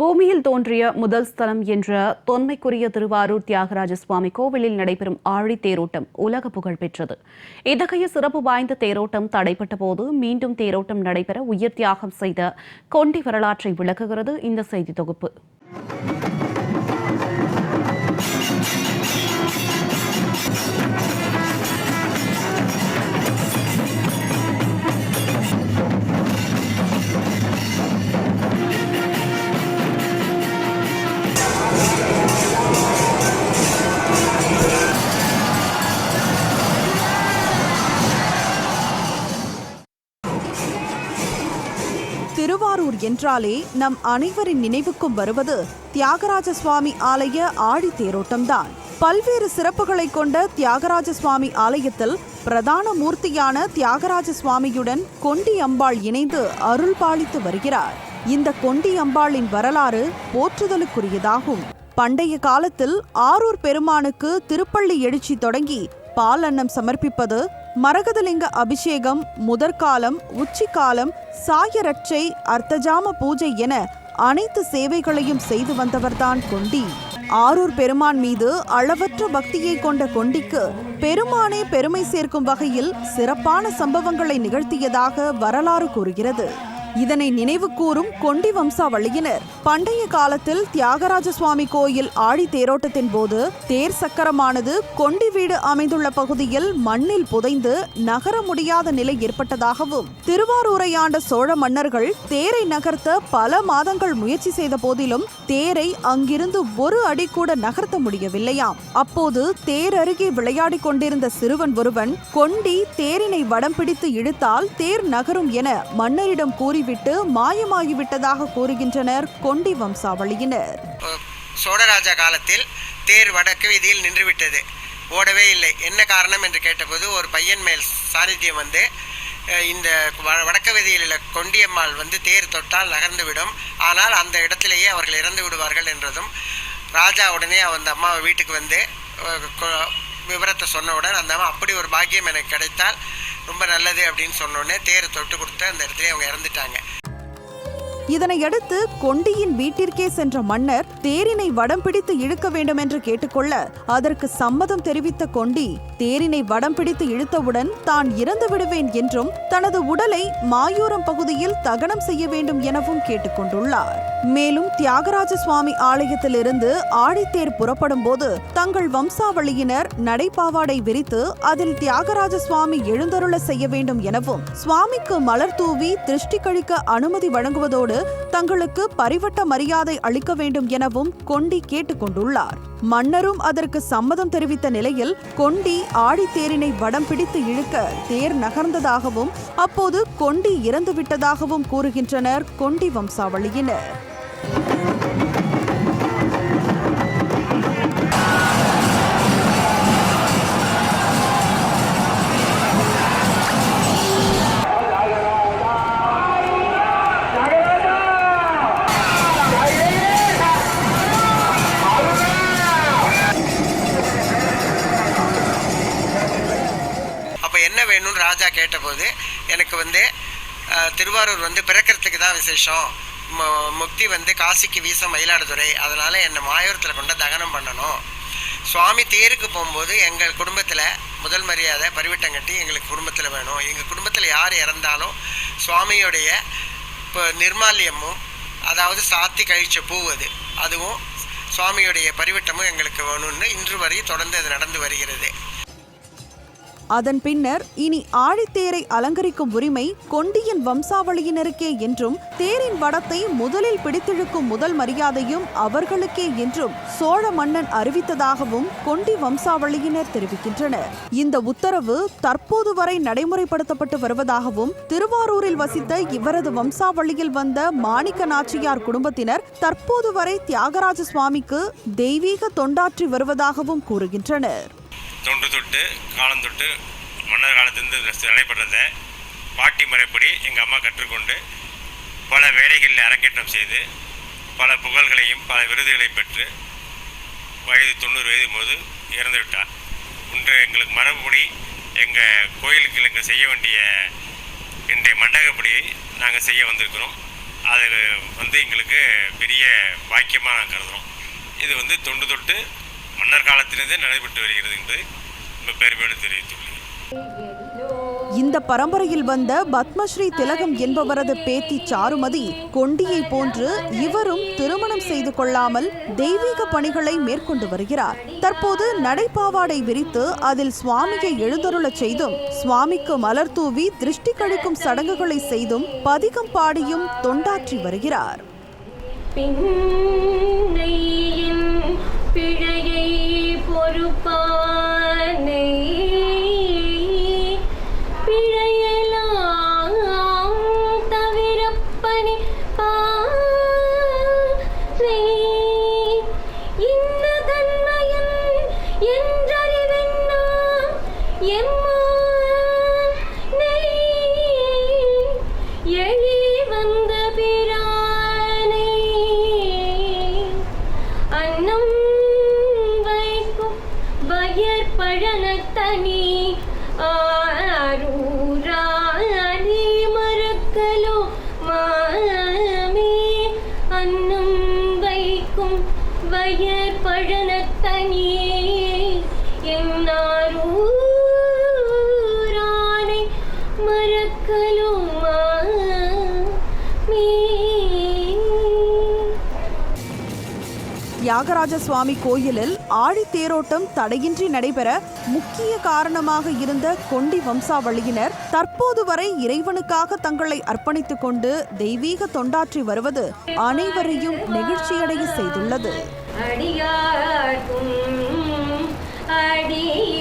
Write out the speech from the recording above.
பூமியில் தோன்றிய முதல் ஸ்தலம் என்ற தொன்மைக்குரிய திருவாரூர் தியாகராஜ சுவாமி கோவிலில் நடைபெறும் ஆழி தேரோட்டம் உலக புகழ் பெற்றது. இத்தகைய சிறப்பு வாய்ந்த தேரோட்டம் தடைப்பட்ட போது மீண்டும் தேரோட்டம் நடைபெற உயிர் தியாகம் செய்த கொண்டி வரலாற்றை விளக்குகிறது இந்த செய்தி தொகுப்பு. திருவாரூர் என்றாலே நம் அனைவரின் நினைவுக்கும் வருவது தியாகராஜ சுவாமி ஆலய ஆடி தேரோட்டம்தான். பல்வேறு சிறப்புகளை கொண்ட தியாகராஜ சுவாமி ஆலயத்தில் பிரதான மூர்த்தியான தியாகராஜ சுவாமியுடன் கொண்டி அம்பாள் இணைந்து அருள் பாலித்து வருகிறார். இந்த கொண்டி அம்பாளின் வரலாறு போற்றுதலுக்குரியதாகும். பண்டைய காலத்தில் ஆரூர் பெருமானுக்கு திருப்பள்ளி எழுச்சி தொடங்கி பால் அன்னம் சமர்ப்பிப்பது மரகதலிங்க அபிஷேகம் முதற்காலம் உச்சிக்காலம் சாயரட்சை அர்த்தஜாம பூஜை என அனைத்து சேவைகளையும் செய்து வந்தவர்தான் கொண்டி. ஆரூர் பெருமான் மீது அளவற்ற பக்தியை கொண்ட கொண்டிக்கு பெருமானே பெருமை சேர்க்கும் வகையில் சிறப்பான சம்பவங்களை நிகழ்த்தியதாக வரலாறு கூறுகிறது. இதனை நினைவு கூறும் கொண்டி வம்சாவளியினர். பண்டைய காலத்தில் தியாகராஜ சுவாமி கோயில் ஆழி தேரோட்டத்தின் போது தேர் சக்கரமானது கொண்டி வீடு அமைந்துள்ள பகுதியில் மண்ணில் புதைந்து நகர முடியாத நிலை ஏற்பட்டதாகவும் திருவாரூரை ஆண்ட சோழ மன்னர்கள் தேரை நகர்த்த பல மாதங்கள் முயற்சி செய்த போதிலும் தேரை அங்கிருந்து ஒரு அடி கூட நகர்த்த முடியவில்லையாம். அப்போது தேர் அருகே விளையாடிக் கொண்டிருந்த சிறுவன் ஒருவன் கொண்டி தேரினை வடம் பிடித்து இழுத்தால் தேர் நகரும் என மன்னரிடம் கூறி கூறிவிட்டு மாயமாகிவிட்டதாக கூறுகின்றனர் கொண்டி வம்சாவளியினர். சோழராஜா காலத்தில் தேர் வடக்கு வீதியில் நின்றுவிட்டது. ஓடவே இல்லை. என்ன காரணம் என்று கேட்டபோது ஒரு பையன் மேல் சாநித்தியம் வந்து இந்த வடக்கு வீதியில் உள்ள கொண்டியம்மாள் வந்து தேர் தொட்டால் நகர்ந்துவிடும். ஆனால் அந்த இடத்திலேயே அவர்கள் இறந்து விடுவார்கள் என்றதும் ராஜா உடனே அந்த அம்மாவை வீட்டுக்கு வந்து விவரத்தை சொன்னவுடன் அந்த அம்மா அப்படி ஒரு பாக்கியம் எனக்கு கிடைத்தால் ரொம்ப நல்லது அப்படின்னு சொன்னோடனே தேரை தேர் தொட்டு கொடுத்து அந்த இடத்துல அவங்க இறந்துட்டாங்க. இதனையடுத்து கொண்டியின் வீட்டிற்கே சென்ற மன்னர் தேரினை வடம் பிடித்து இழுக்க வேண்டும் என்று கேட்டுக்கொள்ள அதற்கு சம்மதம் தெரிவித்த கொண்டி தேரினை வடம் பிடித்து இழுத்தவுடன் தான் இறந்து விடுவேன் என்றும் தனது உடலை மாயூரம் பகுதியில் தகனம் செய்ய வேண்டும் எனவும் கேட்டுக்கொண்டுள்ளார். மேலும் தியாகராஜ சுவாமி ஆலயத்திலிருந்து ஆழித்தேர் புறப்படும் போது தங்கள் வம்சாவளியினர் நடைபாவாடை விரித்து அதில் தியாகராஜ சுவாமி எழுந்தருள செய்ய வேண்டும் எனவும் சுவாமிக்கு மலர் தூவி திருஷ்டி கழிக்க அனுமதி வழங்குவதோடு தங்களுக்கு பரிவட்ட மரியாதை அளிக்க வேண்டும் எனவும் கொண்டி கேட்டுக்கொண்டுள்ளார். மன்னரும் அதற்கு சம்மதம் தெரிவித்த நிலையில் கொண்டி ஆடித்தேரினை வடம் பிடித்து இழுக்க தேர் நகர்ந்ததாகவும் அப்போது கொண்டி இறந்துவிட்டதாகவும் கூறுகின்றனர் கொண்டி வம்சாவளியினர். எனக்கு வந்து திருவாரூர் வந்து பிறக்கிறதுக்கு தான் விசேஷம். முக்தி வந்து காசிக்கு வீச மயிலாடுதுறை. அதனால் என்னை மாயூரத்தில் கொண்டு தகனம் பண்ணணும். சுவாமி தேருக்கு போகும்போது எங்கள் குடும்பத்தில் முதல் மரியாதை பரிவட்டம் கட்டி எங்களுக்கு குடும்பத்தில் வேணும். எங்கள் குடும்பத்தில் யார் இறந்தாலும் சுவாமியுடைய இப்போ நிர்மால்யமும் அதாவது சாத்தி கழிச்ச பூ அது அதுவும் சுவாமியுடைய பரிவட்டமும் எங்களுக்கு வேணும்னு இன்று வரை தொடர்ந்து அது நடந்து வருகிறது. அதன் பின்னர் இனி ஆழித்தேரை அலங்கரிக்கும் உரிமை கொண்டியின் வம்சாவளியினருக்கே என்றும் தேரின் வடத்தை முதலில் பிடித்திழுக்கும் முதல் மரியாதையும் அவர்களுக்கே என்றும் சோழ மன்னன் அறிவித்ததாகவும் கொண்டி வம்சாவளியினர் தெரிவிக்கின்றனர். இந்த உத்தரவு தற்போது வரை நடைமுறைப்படுத்தப்பட்டு வருவதாகவும் திருவாரூரில் வசித்த இவரது வம்சாவளியில் வந்த மாணிக்க நாச்சியார் குடும்பத்தினர் தற்போது வரை தியாகராஜ சுவாமிக்கு தெய்வீக தொண்டாற்றி வருவதாகவும் கூறுகின்றனர். தொன்று தொட்டு காலம் தொட்டு மன்னர் காலத்திலிருந்து நடைபெற்றதை பாட்டி முறைப்படி எங்கள் அம்மா கற்றுக்கொண்டு பல வேலைகளில் அரங்கேற்றம் செய்து பல புகழ்களையும் பல விருதுகளையும் பெற்று வயது தொண்ணூறு வயது போது இறந்து விட்டார். இன்று எங்களுக்கு மரபுபடி எங்கள் கோயிலுக்கு எங்கள் செய்ய வேண்டிய இன்றைய மண்டகப்படியை நாங்கள் செய்ய வந்திருக்கிறோம். அது வந்து எங்களுக்கு பெரிய பாக்கியமாக நாங்கள் கருதுகிறோம் இது வந்து தொண்டு தொட்டு மன்னர் காலத்திலிருந்தே நடைபெற்று வருகிறது என்பது பெருமையோடு தெரிவித்துள்ளேன் இந்த பரம்பரையில் வந்த பத்மஸ்ரீ திலகம் என்பவரது பேத்தி சாருமதி கொண்டியை போன்று இவரும் திருமணம் செய்து கொள்ளாமல் தெய்வீக பணிகளை மேற்கொண்டு வருகிறார். தற்போது நடைபாவாடை விரித்து அதில் சுவாமியை எழுந்தருளச் செய்தும் சுவாமிக்கு மலர் தூவி திருஷ்டி கழிக்கும் சடங்குகளை செய்தும் பதிகம் பாடியும் தொண்டாற்றி வருகிறார். பின்னையின் பிழையை பொறுப்பானை பிழையெல்லாம் தவிரப்பனி பானை. இன்ன தன்மையன் என்றறிவென்னா பழனத்தனி ஆரூராணி மறக்கலோ மாமே அன்னம் வைக்கும் வயற் பழனத்தனியே என்னாரூரானை தியாகராஜ சுவாமி கோயிலில் ஆழித்தேரோட்டம் தடையின்றி நடைபெற முக்கிய காரணமாக இருந்த கொண்டி வம்சாவளியினர் தற்போது வரை இறைவனுக்காக தங்களை அர்ப்பணித்துக் கொண்டு தெய்வீக தொண்டாற்றி வருவது அனைவரையும் நெகிழ்ச்சியடைய செய்துள்ளது அடியார்க்கும் அடிய